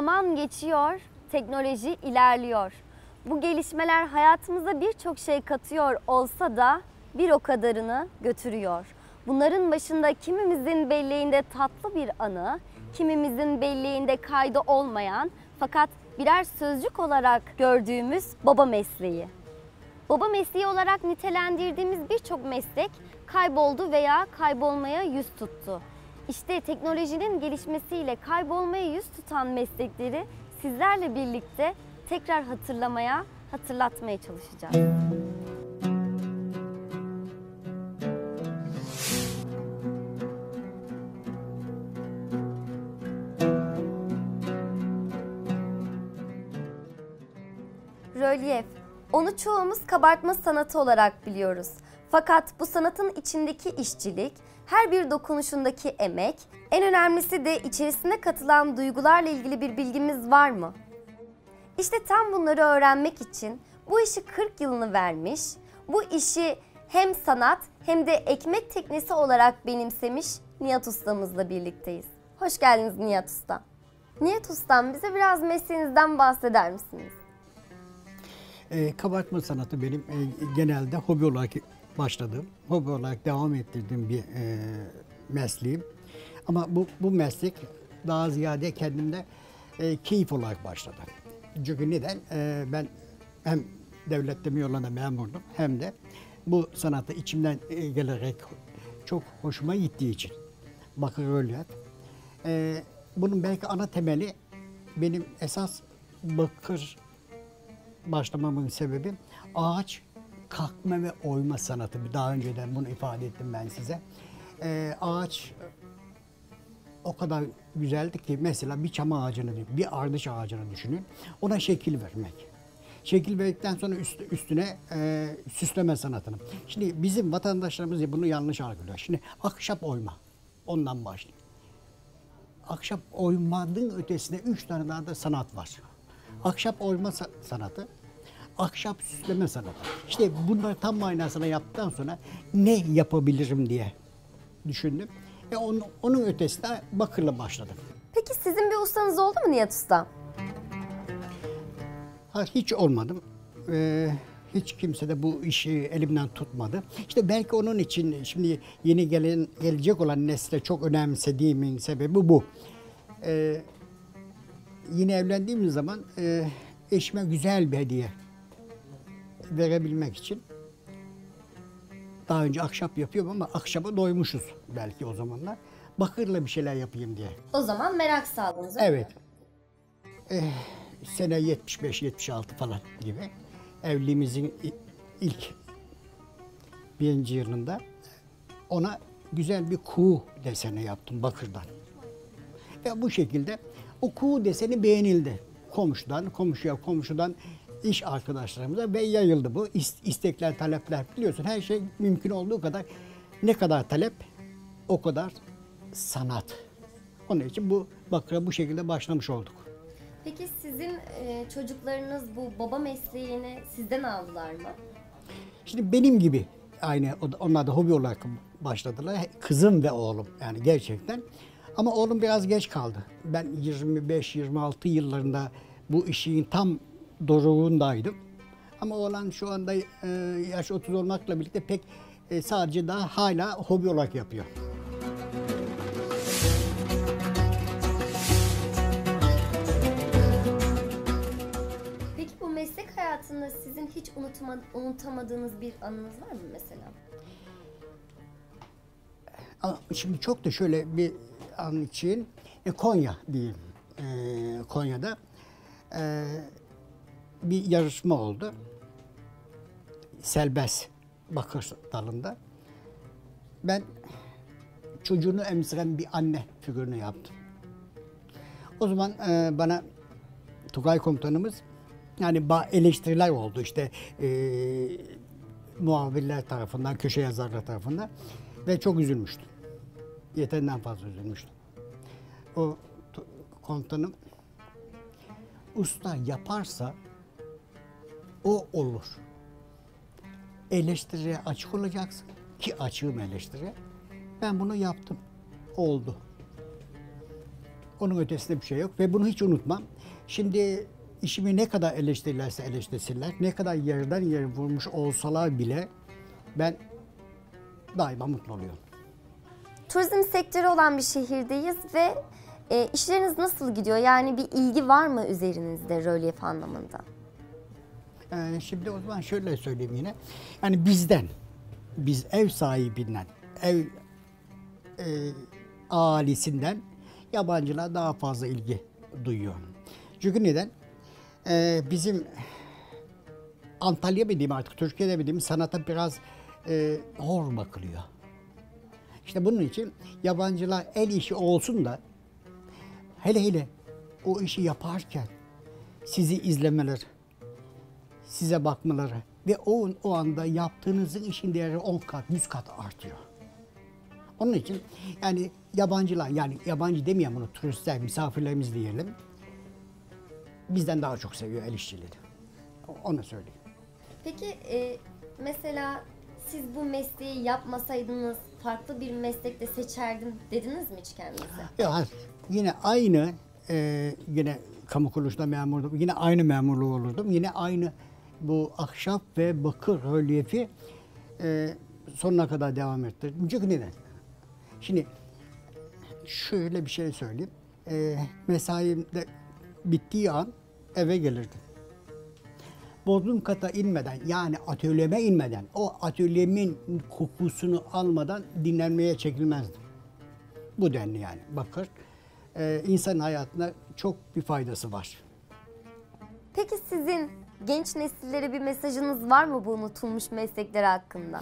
Zaman geçiyor, teknoloji ilerliyor. Bu gelişmeler hayatımıza birçok şey katıyor olsa da bir o kadarını götürüyor. Bunların başında kimimizin belleğinde tatlı bir anı, kimimizin belleğinde kaydı olmayan fakat birer sözcük olarak gördüğümüz baba mesleği. Baba mesleği olarak nitelendirdiğimiz birçok meslek kayboldu veya kaybolmaya yüz tuttu. İşte teknolojinin gelişmesiyle kaybolmaya yüz tutan meslekleri sizlerle birlikte tekrar hatırlamaya, hatırlatmaya çalışacağız. Rölyef. Onu çoğumuz kabartma sanatı olarak biliyoruz. Fakat bu sanatın içindeki işçilik, her bir dokunuşundaki emek, en önemlisi de içerisine katılan duygularla ilgili bir bilgimiz var mı? İşte tam bunları öğrenmek için bu işi 40 yılını vermiş, bu işi hem sanat hem de ekmek teknesi olarak benimsemiş Nihat Ustamızla birlikteyiz. Hoş geldiniz Nihat Usta. Nihat Ustam bize biraz mesleğinizden bahseder misiniz? E, kabartma sanatı benim e, genelde hobi olarak başladığım, hobi olarak devam ettirdiğim bir e, mesleğim. Ama bu, bu meslek daha ziyade kendimde e, keyif olarak başladı. Çünkü neden? E, ben hem devlet demir yolunda memurdum hem de bu sanatı içimden e, gelerek çok hoşuma gittiği için. Bakır rölyef. E, bunun belki ana temeli benim esas bakır başlamamın sebebi ağaç kalkma ve oyma sanatı. Daha önceden bunu ifade ettim ben size. Ee, ağaç o kadar güzeldi ki mesela bir çam ağacını, bir ardıç ağacını düşünün. Ona şekil vermek. Şekil verdikten sonra üst, üstüne e, süsleme sanatını. Şimdi bizim vatandaşlarımız bunu yanlış algılıyor. Şimdi ahşap oyma. Ondan başlayayım. Ahşap oymanın ötesinde üç tane daha da sanat var. Ahşap oyma sa- sanatı, ahşap süsleme sanatı. İşte bunları tam manasına yaptıktan sonra ne yapabilirim diye düşündüm. Ve onun, onun ötesinde bakırla başladım. Peki sizin bir ustanız oldu mu Nihat Usta? Ha, hiç olmadım. Ee, hiç kimse de bu işi elimden tutmadı. İşte belki onun için şimdi yeni gelen gelecek olan nesle çok önemsediğimin sebebi bu. Ee, yine evlendiğimiz zaman e, eşime güzel bir hediye verebilmek için daha önce ahşap yapıyorum ama ahşaba doymuşuz belki o zamanlar. Bakırla bir şeyler yapayım diye. O zaman merak saldınız. Evet. Eh, sene 75-76 falan gibi. Evliliğimizin ilk birinci yılında ona güzel bir kuğu deseni yaptım bakırdan. Ve bu şekilde o kuğu deseni beğenildi. Komşudan, komşuya, komşudan iş arkadaşlarımıza ve yayıldı bu. İs- istekler, talepler biliyorsun her şey mümkün olduğu kadar ne kadar talep o kadar sanat. Onun için bu bakıra bu şekilde başlamış olduk. Peki sizin e, çocuklarınız bu baba mesleğini sizden aldılar mı? Şimdi benim gibi aynı onlar da hobi olarak başladılar. Kızım ve oğlum yani gerçekten. Ama oğlum biraz geç kaldı. Ben 25-26 yıllarında bu işin tam doruğundaydım. Ama oğlan şu anda e, yaş 30 olmakla birlikte pek e, sadece daha hala hobi olarak yapıyor. Peki bu meslek hayatında sizin hiç unutma, unutamadığınız bir anınız var mı mesela? Ama şimdi çok da şöyle bir an için e, Konya diyeyim. E, Konya'da e, bir yarışma oldu. Selbes bakır dalında. Ben çocuğunu emziren bir anne figürünü yaptım. O zaman e, bana Tugay komutanımız yani eleştiriler oldu işte e, muhabirler tarafından, köşe yazarlar tarafından ve çok üzülmüştüm. Yeterinden fazla üzülmüştüm. O komutanım usta yaparsa o olur. Eleştiriye açık olacaksın ki açığım eleştiriye. Ben bunu yaptım. Oldu. Onun ötesinde bir şey yok ve bunu hiç unutmam. Şimdi işimi ne kadar eleştirirlerse eleştirsinler, ne kadar yerden yere vurmuş olsalar bile ben daima mutlu oluyorum. Turizm sektörü olan bir şehirdeyiz ve e, işleriniz nasıl gidiyor? Yani bir ilgi var mı üzerinizde rölyef anlamında? Şimdi o zaman şöyle söyleyeyim yine. Yani bizden, biz ev sahibinden, ev e, ailesinden yabancılar daha fazla ilgi duyuyor. Çünkü neden? Ee, bizim Antalya mı diyeyim artık, Türkiye'de mi diyeyim sanata biraz e, hor bakılıyor. İşte bunun için yabancılar el işi olsun da hele hele o işi yaparken sizi izlemeler, size bakmaları ve o, o anda yaptığınızın işin değeri 10 kat, 100 kat artıyor. Onun için yani yabancılar, yani yabancı demeyelim bunu, turistler, misafirlerimiz diyelim, bizden daha çok seviyor el işçileri. Onu söyleyeyim. Peki e, mesela siz bu mesleği yapmasaydınız farklı bir meslekte seçerdim dediniz mi hiç kendinize? Ya hayır, yine aynı, e, yine kamu kuruluşunda memurdum, yine aynı memurluğu olurdum, yine aynı bu ahşap ve bakır rölyefi e, sonuna kadar devam ettirdim. Çünkü neden? Şimdi şöyle bir şey söyleyeyim. E, mesaimde bittiği an eve gelirdim. Bodrum kata inmeden yani atölyeme inmeden o atölyemin kokusunu almadan dinlenmeye çekilmezdim. Bu denli yani bakır. Ee, insan hayatına çok bir faydası var. Peki sizin genç nesillere bir mesajınız var mı bu unutulmuş meslekler hakkında?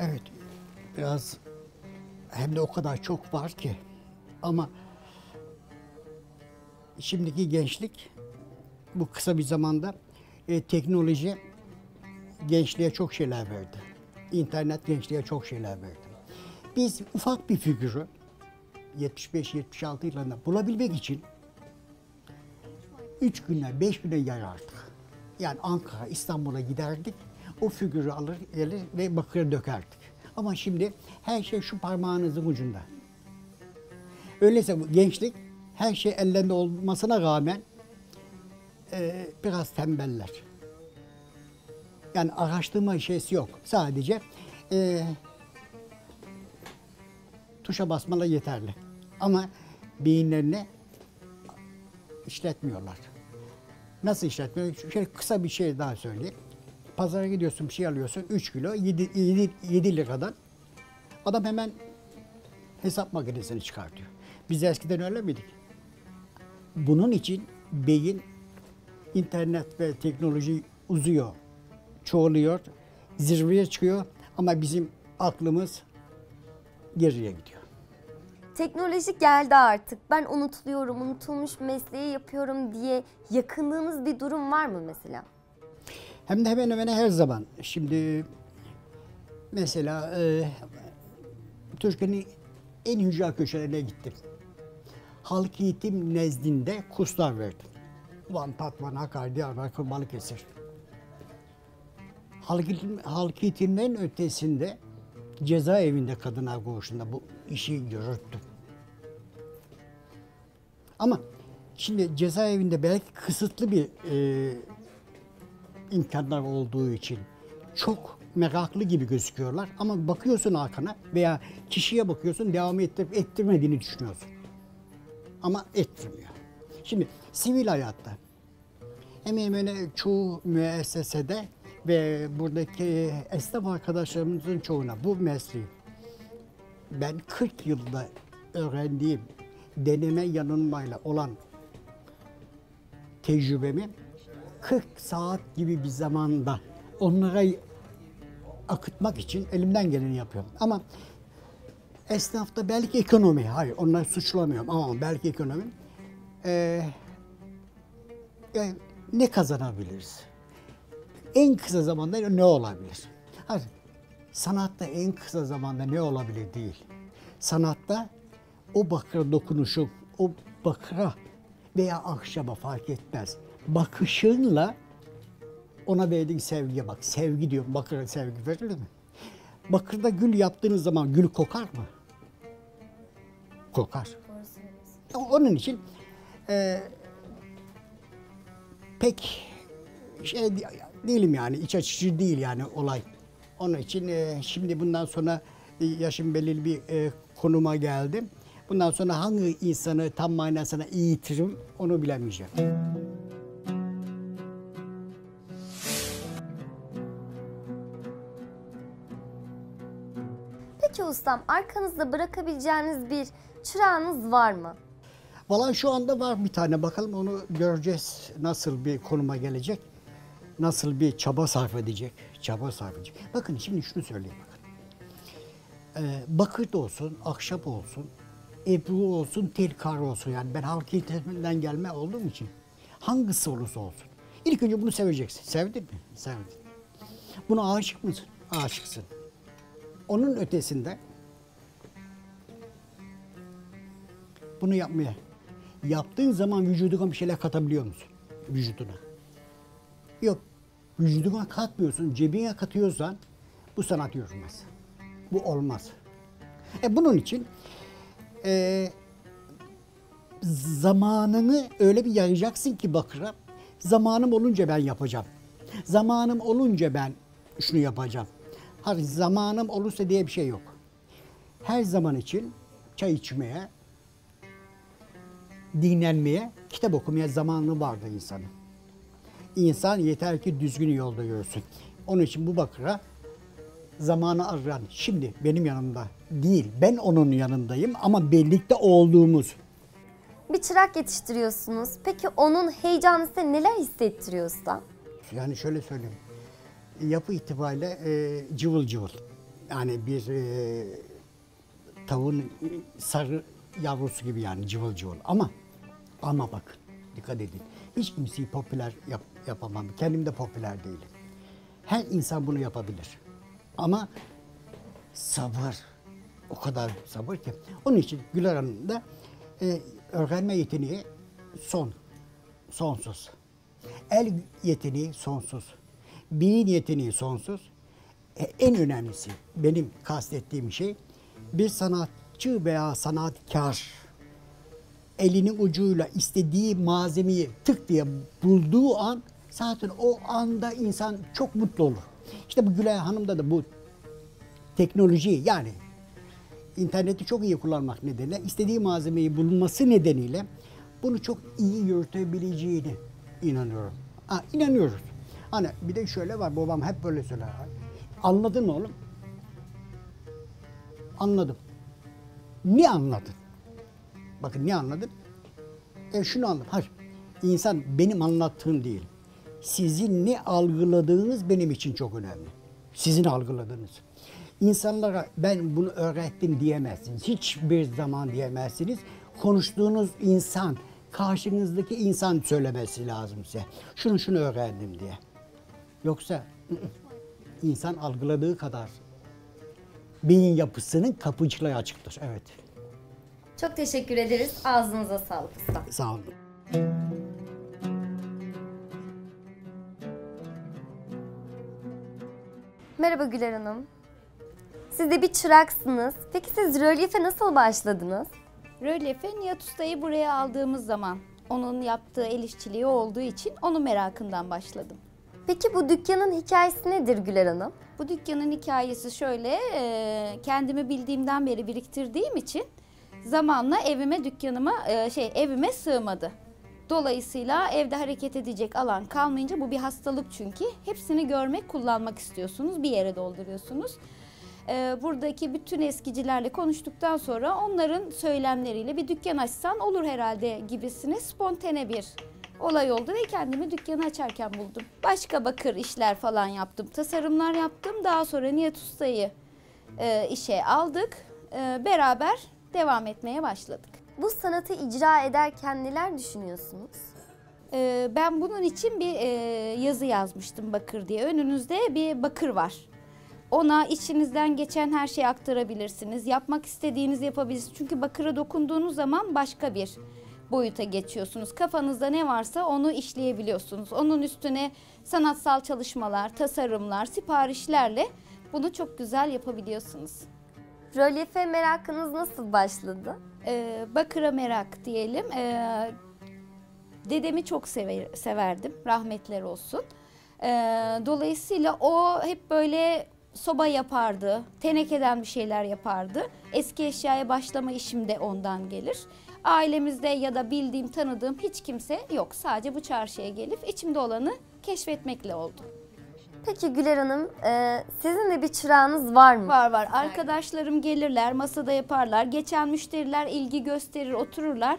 Evet biraz hem de o kadar çok var ki ama şimdiki gençlik bu kısa bir zamanda e, teknoloji gençliğe çok şeyler verdi. İnternet gençliğe çok şeyler verdi. Biz ufak bir figürü 75-76 yıllarında bulabilmek için 3 güne 5 güne yayardık. Yani Ankara, İstanbul'a giderdik. O figürü alır, gelir ve bakır dökerdik. Ama şimdi her şey şu parmağınızın ucunda. Öyleyse bu gençlik her şey ellerinde olmasına rağmen e, biraz tembeller. Yani araştırma şeysi yok. Sadece e, tuşa basmalar yeterli. Ama beyinlerini işletmiyorlar. Nasıl işletmiyor? Şöyle kısa bir şey daha söyleyeyim. Pazara gidiyorsun bir şey alıyorsun 3 kilo 7, 7, 7 liradan. Adam hemen hesap makinesini çıkartıyor. Biz eskiden öyle miydik? Bunun için beyin internet ve teknoloji uzuyor, çoğalıyor, zirveye çıkıyor ama bizim aklımız geriye gidiyor. Teknoloji geldi artık. Ben unutuluyorum, unutulmuş mesleği yapıyorum diye yakındığınız bir durum var mı mesela? Hem de hemen hemen her zaman. Şimdi mesela e, Türkiye'nin en ücra köşelerine gittim. Halk eğitim nezdinde kurslar verdim. Van, Tatvan, Hakkari, Diyarbakır, Balıkesir. Halk, eğitim, halk eğitimlerin ötesinde cezaevinde kadınlar koğuşunda bu işi yürüttüm. Ama şimdi cezaevinde belki kısıtlı bir e, imkanlar olduğu için çok meraklı gibi gözüküyorlar ama bakıyorsun arkana veya kişiye bakıyorsun devam ettirip ettirmediğini düşünüyorsun. Ama ettirmiyor. Şimdi sivil hayatta hemen hemen çoğu müessesede ve buradaki esnaf arkadaşlarımızın çoğuna bu mesleği ben 40 yılda öğrendiğim deneme yanılmayla olan tecrübemi 40 saat gibi bir zamanda onlara akıtmak için elimden geleni yapıyorum. Ama esnafta belki ekonomi, hayır onları suçlamıyorum ama belki ekonomi ee, yani ne kazanabiliriz? En kısa zamanda ne olabilir? Hayır, sanatta en kısa zamanda ne olabilir değil. Sanatta o bakıra dokunuşu, o bakıra veya ahşaba fark etmez. Bakışınla ona verdiğin sevgiye bak. Sevgi diyor. Bakıra sevgi verilir mi? Bakırda gül yaptığınız zaman gül kokar mı? Kokar. Onun için e, pek şey değilim yani iç açıcı değil yani olay. Onun için e, şimdi bundan sonra e, yaşım belirli bir e, konuma geldim. Bundan sonra hangi insanı tam manasına eğitirim onu bilemeyeceğim. Peki ustam arkanızda bırakabileceğiniz bir çırağınız var mı? Valla şu anda var bir tane bakalım onu göreceğiz nasıl bir konuma gelecek. Nasıl bir çaba sarf edecek. Çaba sarf edecek. Bakın şimdi şunu söyleyeyim bakın. Ee, bakır olsun, ahşap olsun, ebru olsun, telkar olsun. Yani ben halk eğitiminden gelme olduğum için hangisi olursa olsun. İlk önce bunu seveceksin. Sevdin mi? Sevdin. Buna aşık mısın? Aşıksın. Onun ötesinde bunu yapmaya. Yaptığın zaman vücuduna bir şeyler katabiliyor musun? Vücuduna. Yok. Vücuduna katmıyorsun, cebine katıyorsan bu sanat yürümez. Bu olmaz. E bunun için e, zamanını öyle bir yayacaksın ki bakıra. Zamanım olunca ben yapacağım. Zamanım olunca ben şunu yapacağım. Hayır, zamanım olursa diye bir şey yok. Her zaman için çay içmeye, dinlenmeye, kitap okumaya zamanı vardı insanın. İnsan yeter ki düzgün yolda görsün. Onun için bu bakıra zamanı arayan şimdi benim yanımda değil. Ben onun yanındayım ama birlikte olduğumuz. Bir çırak yetiştiriyorsunuz. Peki onun heyecanı size neler hissettiriyor ustam? Yani şöyle söyleyeyim. Yapı itibariyle e, cıvıl cıvıl. Yani bir e, tavuğun sarı yavrusu gibi yani cıvıl cıvıl. Ama ama bakın dikkat edin. Hiç kimseyi popüler yap, yapamam. Kendim de popüler değilim. Her insan bunu yapabilir. Ama sabır. O kadar sabır ki. Onun için Güler Hanım da e, öğrenme yeteneği son. Sonsuz. El yeteneği sonsuz. Beyin yeteneği sonsuz. E, en önemlisi benim kastettiğim şey bir sanatçı veya sanatkar elinin ucuyla istediği malzemeyi tık diye bulduğu an zaten o anda insan çok mutlu olur. İşte bu Gülay Hanım'da da bu teknoloji yani interneti çok iyi kullanmak nedeniyle istediği malzemeyi bulunması nedeniyle bunu çok iyi yürütebileceğini inanıyorum. Ha, inanıyoruz. Hani bir de şöyle var babam hep böyle söyler. Anladın mı oğlum? Anladım. Ne anladın? Bakın ne anladın? E şunu anladım. Hayır. İnsan benim anlattığım değil. Sizin ne algıladığınız benim için çok önemli. Sizin algıladığınız. İnsanlara ben bunu öğrettim diyemezsiniz. Hiçbir zaman diyemezsiniz. Konuştuğunuz insan, karşınızdaki insan söylemesi lazım size. Şunu şunu öğrendim diye. Yoksa insan algıladığı kadar beyin yapısının kapıcılığı açıktır. Evet. Çok teşekkür ederiz. Ağzınıza sağlık ustam. Sağ olun. Merhaba Güler Hanım. Siz de bir çıraksınız. Peki siz rölyefe nasıl başladınız? Rölyefe Nihat Usta'yı buraya aldığımız zaman onun yaptığı el işçiliği olduğu için onun merakından başladım. Peki bu dükkanın hikayesi nedir Güler Hanım? Bu dükkanın hikayesi şöyle, e, kendimi bildiğimden beri biriktirdiğim için zamanla evime, dükkanıma, e, şey evime sığmadı. Dolayısıyla evde hareket edecek alan kalmayınca bu bir hastalık çünkü. Hepsini görmek, kullanmak istiyorsunuz, bir yere dolduruyorsunuz. E, buradaki bütün eskicilerle konuştuktan sonra onların söylemleriyle bir dükkan açsan olur herhalde gibisine spontane bir olay oldu ve kendimi dükkanı açarken buldum. Başka bakır işler falan yaptım, tasarımlar yaptım. Daha sonra Nihat Usta'yı e, işe aldık. E, beraber devam etmeye başladık. Bu sanatı icra ederken neler düşünüyorsunuz? E, ben bunun için bir e, yazı yazmıştım bakır diye. Önünüzde bir bakır var. Ona içinizden geçen her şeyi aktarabilirsiniz. Yapmak istediğinizi yapabilirsiniz. Çünkü bakıra dokunduğunuz zaman başka bir boyuta geçiyorsunuz. Kafanızda ne varsa onu işleyebiliyorsunuz. Onun üstüne sanatsal çalışmalar, tasarımlar, siparişlerle bunu çok güzel yapabiliyorsunuz. Rölyefe merakınız nasıl başladı? e, bakıra merak diyelim. E, dedemi çok sever, severdim. Rahmetler olsun. E, dolayısıyla o hep böyle soba yapardı. Tenekeden bir şeyler yapardı. Eski eşyaya başlama işim de ondan gelir. Ailemizde ya da bildiğim, tanıdığım hiç kimse yok. Sadece bu çarşıya gelip içimde olanı keşfetmekle oldu. Peki Güler Hanım, e, sizin de bir çırağınız var mı? Var var. Arkadaşlarım gelirler, masada yaparlar. Geçen müşteriler ilgi gösterir, otururlar.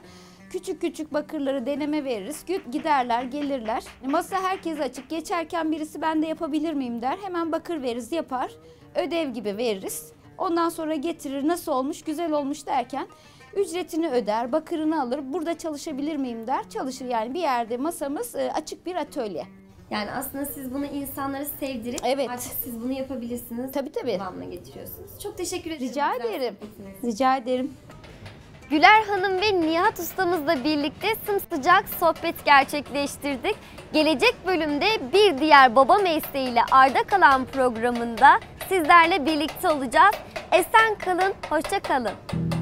Küçük küçük bakırları deneme veririz. Giderler, gelirler. Masa herkese açık. Geçerken birisi ben de yapabilir miyim der. Hemen bakır veririz, yapar. Ödev gibi veririz. Ondan sonra getirir, nasıl olmuş, güzel olmuş derken ücretini öder, bakırını alır. Burada çalışabilir miyim der. Çalışır yani bir yerde masamız e, açık bir atölye. Yani aslında siz bunu insanlara sevdirip Evet. artık siz bunu yapabilirsiniz. Tabii tabii. Devamına getiriyorsunuz. Çok teşekkür ederim. Rica ederim. Rica ederim. Güler Hanım ve Nihat Ustamızla birlikte sımsıcak sohbet gerçekleştirdik. Gelecek bölümde bir diğer baba mesleğiyle arda kalan programında sizlerle birlikte olacağız. Esen kalın, hoşça kalın.